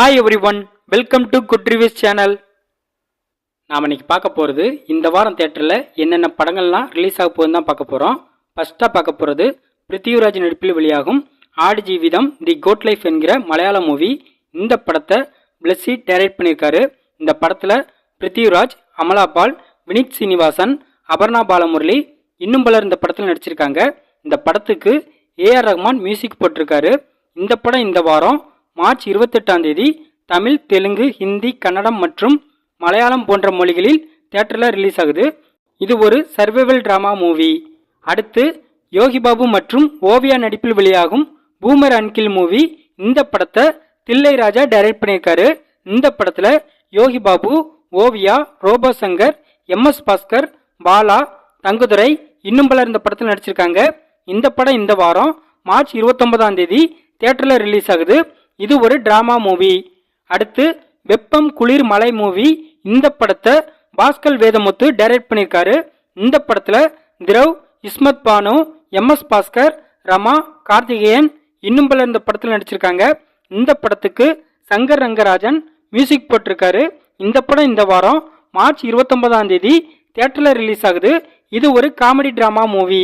Hi everyone welcome to good reviews channel நாம் இன்னைக்கு பார்க்க போகிறது இந்த வாரம் தேட்டரில் என்னென்ன படங்கள்லாம் ரிலீஸ் ஆக போகுதுன்னு தான் பார்க்க போகிறோம் ஃபஸ்ட்டாக பார்க்க போகிறது பிருத்திவிராஜ் நடிப்பில் வெளியாகும் ஆடு ஜீவிதம் தி கோட் லைஃப் என்கிற மலையாள மூவி இந்த படத்தை பிளஸ்ஸி டைரக்ட் பண்ணியிருக்காரு. இந்த படத்தில் பிருத்திவிராஜ் அமலா பால் வினித் சீனிவாசன் அபர்ணா பாலமுரளி இன்னும் பலர் இந்த படத்தில் நடிச்சிருக்காங்க. இந்த படத்துக்கு ஏஆர் ரஹ்மான் மியூசிக் போட்டிருக்காரு. இந்த படம் இந்த வாரம் மார்ச் இருபத்தெட்டாம் தேதி தமிழ் தெலுங்கு ஹிந்தி கன்னடம் மற்றும் மலையாளம் போன்ற மொழிகளில் தியேட்டரில் ரிலீஸ் ஆகுது. இது ஒரு சர்வைவல் டிராமா மூவி அடுத்து யோகி பாபு மற்றும் ஓவியா நடிப்பில் வெளியாகும் பூமர் அன்கில் மூவி இந்த படத்தை தில்லை ராஜா டைரக்ட் பண்ணியிருக்காரு. இந்த படத்தில் Yogi Babu Oviya Robo Shankar M S Bhaskar Bala Thangadurai இன்னும் பலர் இந்த படத்தில் நடிச்சிருக்காங்க. இந்த படம் இந்த வாரம் மார்ச் இருபத்தொன்பதாம் தேதி தியேட்டரில் ரிலீஸ் ஆகுது. இது ஒரு டிராமா மூவி அடுத்து வெப்பம் குளிர் மலை மூவி இந்த படத்தை பாஸ்கல் வேதமுத்து டைரக்ட் பண்ணியிருக்காரு. இந்த படத்தில் திரவ் இஸ்மத் பானு எம் எஸ் பாஸ்கர் ரமா கார்த்திகேயன் இன்னும் பல இந்த படத்தில் நடிச்சிருக்காங்க. இந்த படத்துக்கு சங்கர் ரங்கராஜன் மியூசிக் போட்டிருக்காரு. இந்த படம் இந்த வாரம் மார்ச் இருபத்தொன்பதாம் தேதி தியேட்டரில் ரிலீஸ் ஆகுது. இது ஒரு காமெடி ட்ராமா மூவி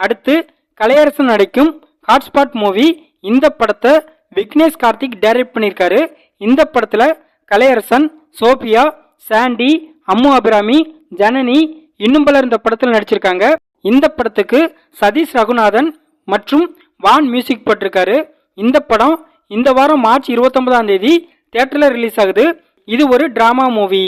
அடுத்து கலையரசன் நடிக்கும் ஹாட்ஸ்பாட் மூவி இந்த படத்தை விக்னேஷ் கார்த்திக் டைரக்ட் பண்ணியிருக்காரு இந்த படத்தில் கலையரசன் சோபியா சாண்டி அம்மு அபிராமி ஜனனி இன்னும் பலர் இந்த படத்தில் நடிச்சிருக்காங்க. இந்த படத்துக்கு சதீஷ் ரகுநாதன் மற்றும் வான் மியூசிக் போட்டிருக்காரு. இந்த படம் இந்த வாரம் மார்ச் இருபத்தொன்பதாம் தேதி தேட்டரில் ரிலீஸ் ஆகுது. இது ஒரு டிராமா மூவி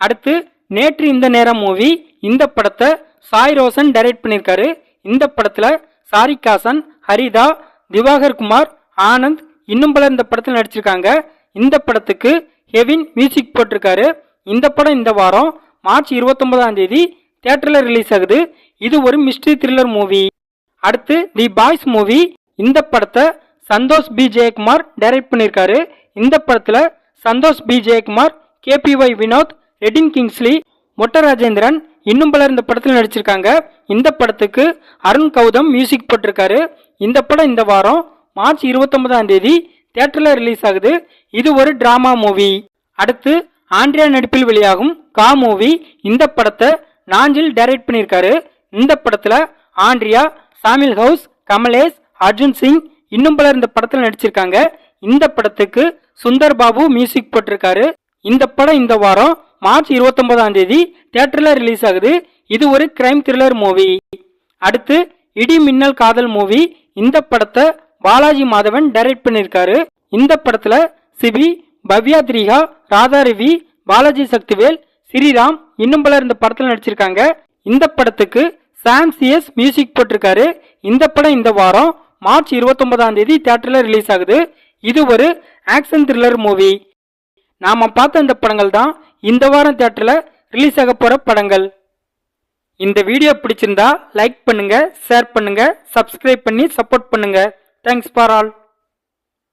அடுத்து நேற்று இந்த நேரம் மூவி இந்த படத்தை சாய் ரோசன் டைரக்ட் பண்ணியிருக்காரு இந்த படத்தில் சாரிகாசன் ஹரிதா திவாகர் குமார் ஆனந்த் இன்னும் பலர் இந்த படத்தில் நடிச்சிருக்காங்க. இந்த படத்துக்கு ஹெவின் மியூசிக் போட்டிருக்காரு. இந்த படம் இந்த வாரம் மார்ச் இருபத்தொன்பதாம் தேதி தியேட்டரில் ரிலீஸ் ஆகுது. இது ஒரு மிஸ்ட்ரி த்ரில்லர் மூவி அடுத்து தி பாய்ஸ் மூவி இந்த படத்தை சந்தோஷ் பி ஜெயக்குமார் டைரக்ட் பண்ணியிருக்காரு. இந்த படத்தில் Santhosh P Jayakumar KPY Vinoth Redin Kingsley Motta Rajendran இன்னும் பலர் இந்த படத்தில் நடிச்சிருக்காங்க. இந்த படத்துக்கு அருண் கௌதம் மியூசிக் போட்டிருக்காரு. இந்த படம் இந்த வாரம் மார்ச் இருபத்தொன்பதாம் தேதி தியேட்டரில் ரிலீஸ் ஆகுது. இது ஒரு டிராமா மூவி அடுத்து ஆண்ட்ரியா நடிப்பில் வெளியாகும் கா மூவி இந்த படத்தை நாஞ்சில் டைரக்ட் பண்ணியிருக்காரு. இந்த படத்தில் ஆண்ட்ரியா சாமில் ஹவுஸ் கமலேஷ் அர்ஜுன் சிங் இன்னும் பலர் இந்த படத்தில் நடிச்சிருக்காங்க. இந்த படத்துக்கு சுந்தர் பாபு மியூசிக் போட்டிருக்காரு. இந்த படம் இந்த வாரம் மார்ச் இருபத்தொன்பதாம் தேதி தியேட்டரில் ரிலீஸ் ஆகுது. இது ஒரு கிரைம் த்ரில்லர் மூவி அடுத்து இடி மின்னல் காதல் மூவி இந்த படத்தை பாலாஜி மாதவன் டைரக்ட் பண்ணியிருக்காரு இந்த படத்துல சிபி பவ்யா திரிகா ராதா ரவி பாலாஜி சக்திவேல் ஸ்ரீராம் இன்னும் பலர் இந்த படத்தில் நடிச்சிருக்காங்க. இந்த படத்துக்கு சாம் சிஎஸ் மியூசிக் போட்டிருக்காரு. இந்த படம் இந்த வாரம் மார்ச் இருபத்தொன்பதாம் தேதி தியேட்டரில் ரிலீஸ் ஆகுது. இது ஒரு ஆக்ஷன் த்ரில்லர் மூவி நாம பார்த்த இந்த படங்கள் தான் இந்த வாரம் தேட்டரில் ரிலீஸ் ஆக போற படங்கள். இந்த வீடியோ பிடிச்சிருந்தா லைக் பண்ணுங்க ஷேர் பண்ணுங்க சப்ஸ்கிரைப் பண்ணி சப்போர்ட் பண்ணுங்க. Thanks for all.